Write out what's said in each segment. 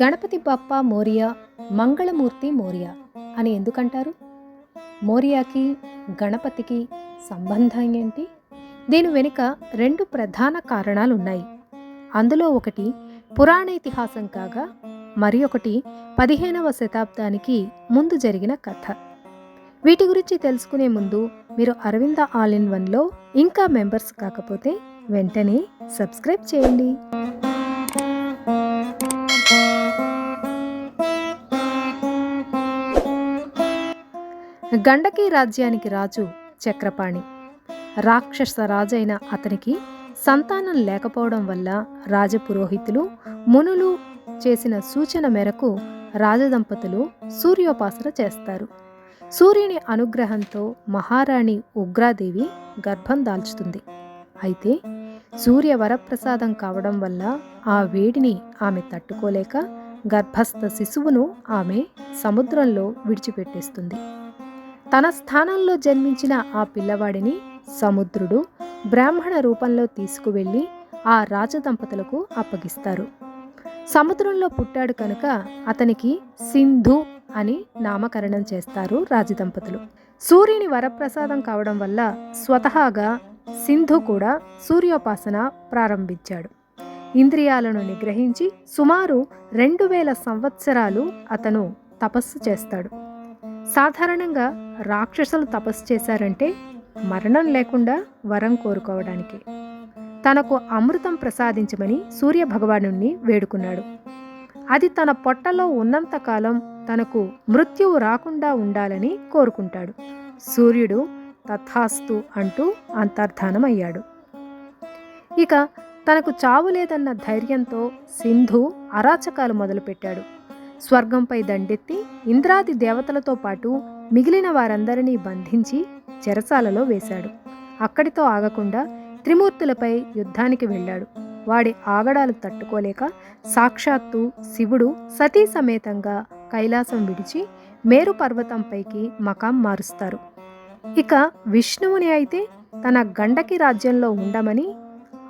గణపతి బప్ప మోరియా మంగళమూర్తి మోరియా అని ఎందుకంటారు? మోరియాకి గణపతికి సంబంధం ఏంటి? దీని వెనుక రెండు ప్రధాన కారణాలు ఉన్నాయి అందులో ఒకటి పురాణ ఇతిహాసం కాగా మరి ఒకటి పదిహేనవ శతాబ్దానికి ముందు జరిగిన కథ. వీటి గురించి తెలుసుకునే ముందు మీరు అరవింద ఆల్ ఇన్ వన్లో ఇంకా మెంబర్స్ కాకపోతే వెంటనే సబ్స్క్రైబ్ చేయండి. గండకీ రాజ్యానికి రాజు చక్రపాణి. రాక్షస రాజైన అతనికి సంతానం లేకపోవడం వల్ల రాజపురోహితులు మునులు చేసిన సూచన మేరకు రాజదంపతులు సూర్యోపాసన చేస్తారు. సూర్యుని అనుగ్రహంతో మహారాణి ఉగ్రాదేవి గర్భం దాల్చుతుంది. అయితే సూర్య వరప్రసాదం కావడం వల్ల ఆ వేడిని ఆమె తట్టుకోలేక గర్భస్థ శిశువును ఆమె సముద్రంలో విడిచిపెట్టేస్తుంది. తన స్థానంలో జన్మించిన ఆ పిల్లవాడిని సముద్రుడు బ్రాహ్మణ రూపంలో తీసుకువెళ్ళి ఆ రాజదంపతులకు అప్పగిస్తారు. సముద్రంలో పుట్టాడు కనుక అతనికి సింధు అని నామకరణం చేస్తారు రాజదంపతులు. సూర్యుని వరప్రసాదం కావడం వల్ల స్వతహాగా సింధు కూడా సూర్యోపాసన ప్రారంభించాడు. ఇంద్రియాలను నిగ్రహించి సుమారు రెండు వేల సంవత్సరాలు అతను తపస్సు చేస్తాడు. సాధారణంగా రాక్షసులు తపస్సు చేశారంటే మరణం లేకుండా వరం కోరుకోవడానికి. తనకు అమృతం ప్రసాదించమని సూర్య భగవాను వేడుకున్నాడు. అది తన పొట్టలో ఉన్నంతకాలం తనకు మృత్యువు రాకుండా ఉండాలని కోరుకుంటాడు. సూర్యుడు తథాస్తు అంటూ అంతర్ధానమయ్యాడు. ఇక తనకు చావు లేదన్న ధైర్యంతో సింధు అరాచకాలు మొదలుపెట్టాడు. స్వర్గంపై దండెత్తి ఇంద్రాది దేవతలతో పాటు మిగిలిన వారందరినీ బంధించి చెరసాలలో వేశాడు. అక్కడితో ఆగకుండా త్రిమూర్తులపై యుద్ధానికి వెళ్ళాడు. వాడి ఆగడాలు తట్టుకోలేక సాక్షాత్తు శివుడు సతీ సమేతంగా కైలాసం విడిచి మేరు పర్వతంపైకి మకాం మారుస్తారు. ఇక విష్ణువుని అయితే తన గండకి రాజ్యంలో ఉండమని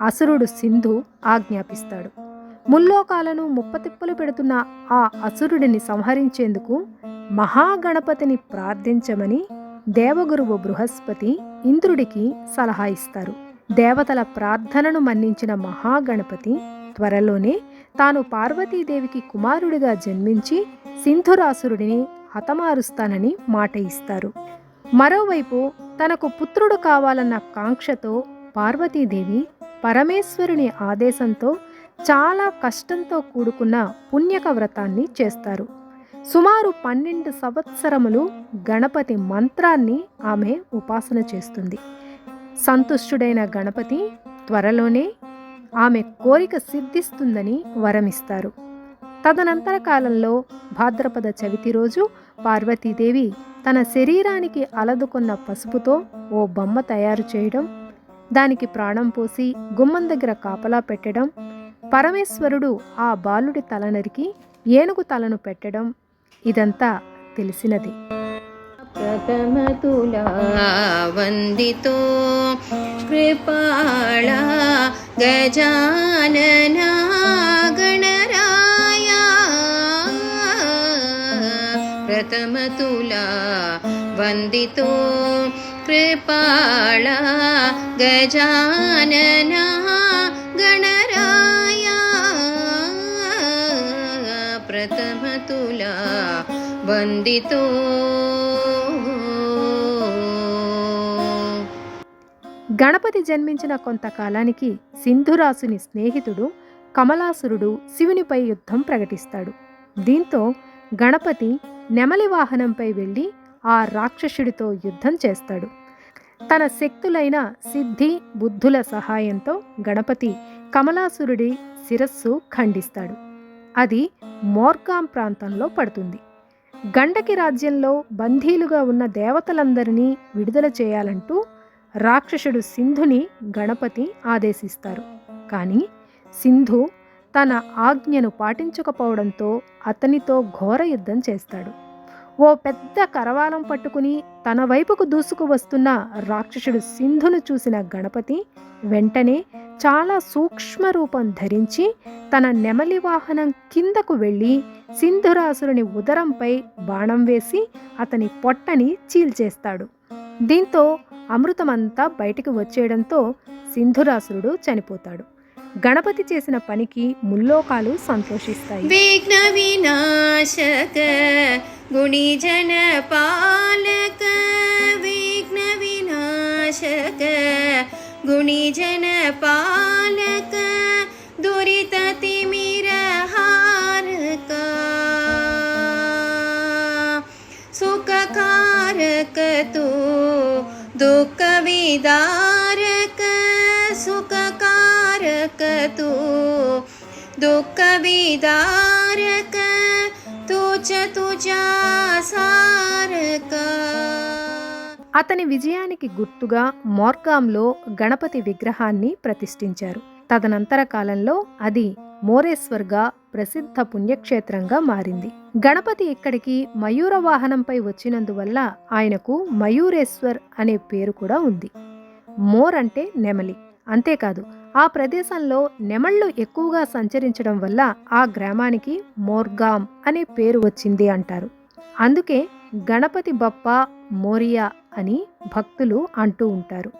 అసురుడు సింధు ఆజ్ఞాపిస్తాడు. ముల్లోకాలను ముప్పతిప్పలు పెడుతున్న ఆ అసురుడిని సంహరించేందుకు మహాగణపతిని ప్రార్థించమని దేవగురువు బృహస్పతి ఇంద్రుడికి సలహా ఇస్తారు. దేవతల ప్రార్థనను మన్నించిన మహాగణపతి త్వరలోనే తాను పార్వతీదేవికి కుమారుడిగా జన్మించి సింధురాసురుడిని హతమారుస్తానని మాట ఇస్తారు. మరోవైపు తనకు పుత్రుడు కావాలన్న కాంక్షతో పార్వతీదేవి పరమేశ్వరుని ఆదేశంతో చాలా కష్టంతో కూడుకున్న పుణ్యక వ్రతాన్ని చేస్తారు. సుమారు పన్నెండు సంవత్సరములు గణపతి మంత్రాన్ని ఆమె ఉపాసన చేస్తుంది. సంతుష్టుడైన గణపతి త్వరలోనే ఆమె కోరిక సిద్ధిస్తుందని వరమిస్తారు. తదనంతర కాలంలో భాద్రపద చవితి రోజు పార్వతీదేవి తన శరీరానికి అలదుకున్న పసుపుతో ఓ బొమ్మ తయారు చేయడం దానికి ప్రాణం పోసి గుమ్మం దగ్గర కాపలా పెట్టడం పరమేశ్వరుడు ఆ బాలుడి తల నరికి ఏనుగు తలను పెట్టడం ఇదంతా తెలిసినది प्रथमतुला वन्दितो कृपाळा गजानना गणराया प्रथमतुला वन्दितो कृपाळा गजानना प्रथमतुला వందితో గణపతి జన్మించిన కొంతకాలానికి సింధురాసుని స్నేహితుడు కమలాసురుడు శివునిపై యుద్ధం ప్రకటిస్తాడు దీంతో గణపతి నెమలి వాహనంపై వెళ్ళి ఆ రాక్షసుడితో యుద్ధం చేస్తాడు తన శక్తులైన సిద్ధి బుద్ధుల సహాయంతో గణపతి కమలాసురుడి శిరస్సు ఖండిస్తాడు అది మోర్గాం ప్రాంతంలో పడుతుంది. గండకి రాజ్యంలో బందీలుగా ఉన్న దేవతలందరినీ విడుదల చేయాలంటూ రాక్షసుడు సింధుని గణపతి ఆదేశిస్తారు. కానీ సింధు తన ఆజ్ఞను పాటించకపోవడంతో అతనితో ఘోర యుద్ధం చేస్తాడు. ఓ పెద్ద కరవాలం పట్టుకుని తన వైపుకు దూసుకు వస్తున్న రాక్షసుడు సింధును చూసిన గణపతి వెంటనే చాలా సూక్ష్మ రూపం ధరించి తన నెమలి వాహనం కిందకు వెళ్ళి సింధురాసురుని ఉదరంపై బాణం వేసి అతని పొట్టని చీల్చేస్తాడు. దీంతో అమృతమంతా బయటికి వచ్చేయడంతో సింధురాసురుడు చనిపోతాడు. గణపతి చేసిన పనికి ముల్లోకాలు సంతోషిస్తాయి. విఘ్న వినాశక గుణిజన పాలక విఘ్న వినాశక गुणिजनपालक दुरिततिमिरहारक। सुखकारक तु दुःखविदारक। सुखकारक तु दुःखविदारक। तु च चुज्या सार అతని విజయానికి గుర్తుగా మోర్గాంలో గణపతి విగ్రహాన్ని ప్రతిష్ఠించారు. తదనంతర కాలంలో అది మోరేశ్వర్గా ప్రసిద్ధ పుణ్యక్షేత్రంగా మారింది. గణపతి ఇక్కడికి మయూర వాహనంపై వచ్చినందువల్ల ఆయనకు మయూరేశ్వర్ అనే పేరు కూడా ఉంది. మోర్ అంటే నెమలి. అంతేకాదు ఆ ప్రదేశంలో నెమళ్ళు ఎక్కువగా సంచరించడం వల్ల ఆ గ్రామానికి మోర్గాం అనే పేరు వచ్చింది అంటారు. అందుకే గణపతి బప్ప మోరియా అని భక్తులు అంటూ ఉంటారు.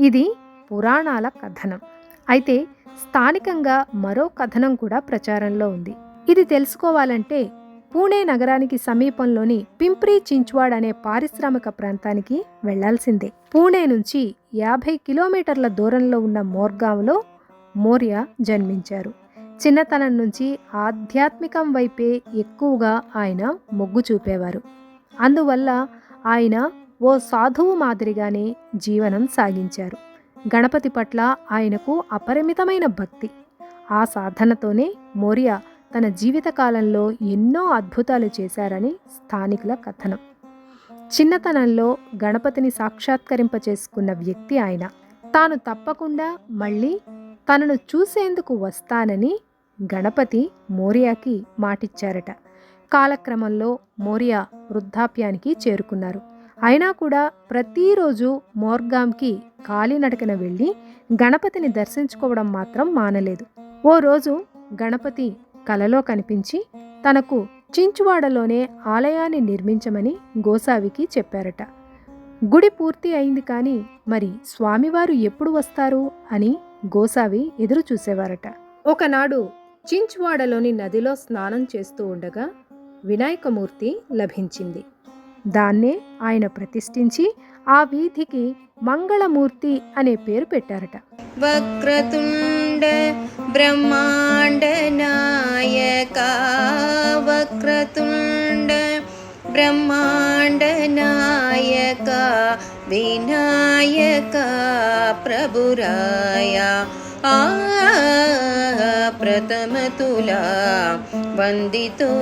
ఇది పురాణాల కథనం. అయితే స్థానికంగా మరో కథనం కూడా ప్రచారంలో ఉంది. ఇది తెలుసుకోవాలంటే పూణే నగరానికి సమీపంలోని పింప్రీ చించ్వాడ్ అనే పారిశ్రామిక ప్రాంతానికి వెళ్ళాల్సిందే. పూణే నుంచి యాభై కిలోమీటర్ల దూరంలో ఉన్న మోర్గాంలో మోర్య జన్మించారు. చిన్నతనం నుంచి ఆధ్యాత్మికం వైపే ఎక్కువగా ఆయన మొగ్గు చూపేవారు. అందువల్ల ఆయన ఓ సాధువు మాదిరిగానే జీవనం సాగించారు. గణపతి పట్ల ఆయనకు అపరిమితమైన భక్తి. ఆ సాధనతోనే మోరియా తన జీవితకాలంలో ఎన్నో అద్భుతాలు చేశారని స్థానికుల కథనం. చిన్నతనంలో గణపతిని సాక్షాత్కరింపచేసుకున్న వ్యక్తి ఆయన. తాను తప్పకుండా మళ్ళీ తనను చూసేందుకు వస్తానని గణపతి మోరియాకి మాటిచ్చారట. కాలక్రమంలో మోరియా వృద్ధాప్యానికి చేరుకున్నారు. అయినా కూడా ప్రతిరోజు మోర్గాంకి కాలినడకన వెళ్ళి గణపతిని దర్శించుకోవడం మాత్రం మానలేదు. ఓ రోజు గణపతి కలలో కనిపించి తనకు చించువాడలోనే ఆలయాన్ని నిర్మించమని గోసావికి చెప్పారట. గుడి పూర్తి అయింది కానీ మరి స్వామివారు ఎప్పుడు వస్తారు అని గోసావి ఎదురు చూసేవారట ఒకనాడు చించువాడలోని నదిలో స్నానం చేస్తూ ఉండగా వినాయకమూర్తి లభించింది. దాన్నే ఆయన ప్రతిష్ఠించి ఆ వీధికి మంగళమూర్తి అనే పేరు పెట్టారట. వక్రతుండ బ్రహ్మాండ నాయక వక్రతుండ బ్రహ్మాండ నాయక వినాయక ప్రభురాయ ఆ ప్రథమతులా वन्दितो।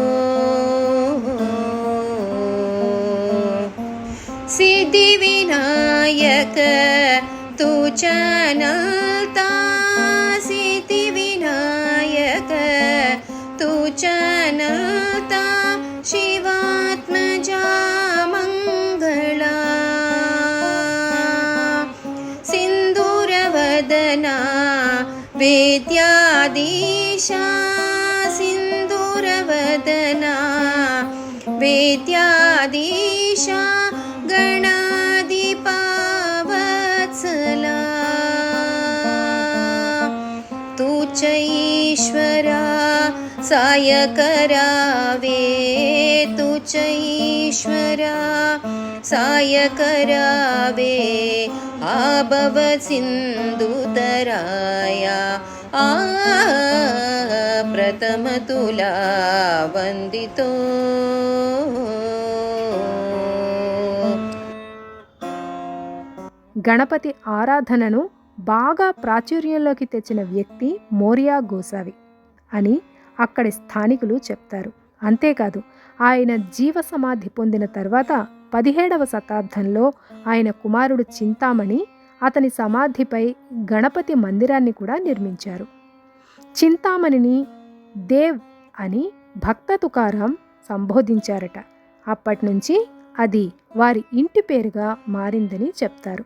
सिद्धिविनायक तु चनता सिद्धिविनायक तु चनता शिवात्मजा मङ्गला सिन्दूरवदना वेद्यादिशा इत्यादिशा गणादिपावत्सला तु च ऐश्वरा साय वे। तु च ईश्वरा साय करा वे। आ ఆ ప్రథమతులా వందితో. గణపతి ఆరాధనను బాగా ప్రాచుర్యంలోకి తెచ్చిన వ్యక్తి మోరియా గోసావి అని అక్కడి స్థానికులు చెప్తారు. అంతేకాదు ఆయన జీవ సమాధి పొందిన తర్వాత పదిహేడవ శతాబ్దంలో ఆయన కుమారుడు చింతామణి అతని సమాధిపై గణపతి మందిరాన్ని కూడా నిర్మించారు. చింతామణిని దేవ్ అని భక్త తుకారం సంబోధించారట. అప్పటి నుంచి అది వారి ఇంటి పేరుగా మారిందని చెప్తారు.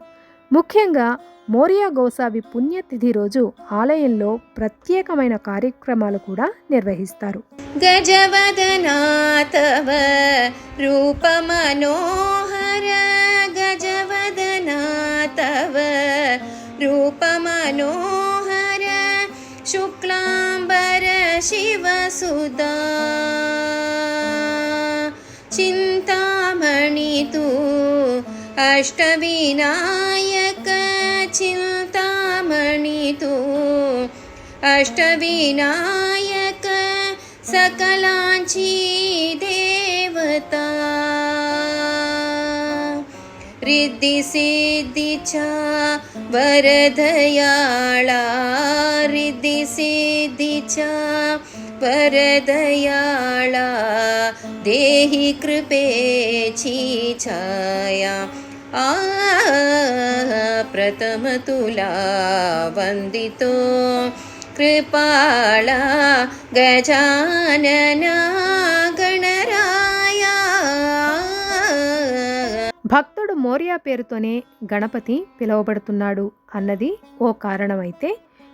ముఖ్యంగా మోరియా గోసావి పుణ్యతిథి రోజు ఆలయంలో ప్రత్యేకమైన కార్యక్రమాలు కూడా నిర్వహిస్తారు. గజవదనా రూపమనో शिवसुदा चिन्तामणि तु अष्टविनायक चिन्तामणि तु अष्टविनायक सकलांची देवता विद्धि सिद्धि च वरदयाळा हृदि च वरदयाळा देहि कृपे छाया आ प्रथमतुला वन्दितो। कृपाला गजानना భక్తుడు మోరియా పేరుతోనే గణపతి పిలువబడుతున్నాడు అన్నది ఓ కారణమైతే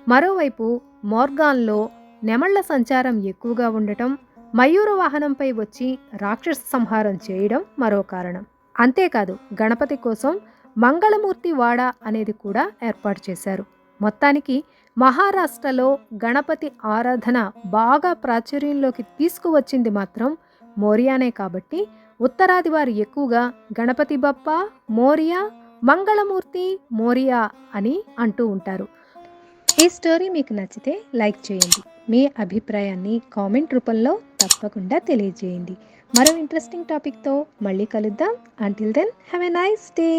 మరోవైపు మోర్గాన్లో నెమళ్ళ సంచారం ఎక్కువగా ఉండటం మయూర వాహనంపై వచ్చి రాక్షస సంహారం చేయడం మరో కారణం. అంతేకాదు గణపతి కోసం మంగళమూర్తి వాడ అనేది కూడా ఏర్పాటు చేశారు. మొత్తానికి మహారాష్ట్రలో గణపతి ఆరాధన బాగా ప్రాచుర్యంలోకి తీసుకువచ్చింది మాత్రం మోరియానే కాబట్టి ఉత్తరాది వారు ఎక్కువగా గణపతి బప్ప మోరియా మంగళమూర్తి మోరియా అని అంటూ ఉంటారు. ఈ స్టోరీ మీకు నచ్చితే లైక్ చేయండి. మీ అభిప్రాయాన్ని కామెంట్ రూపంలో తప్పకుండా తెలియజేయండి. మరో ఇంట్రెస్టింగ్ టాపిక్తో మళ్ళీ కలుద్దాం. Until then have a nice day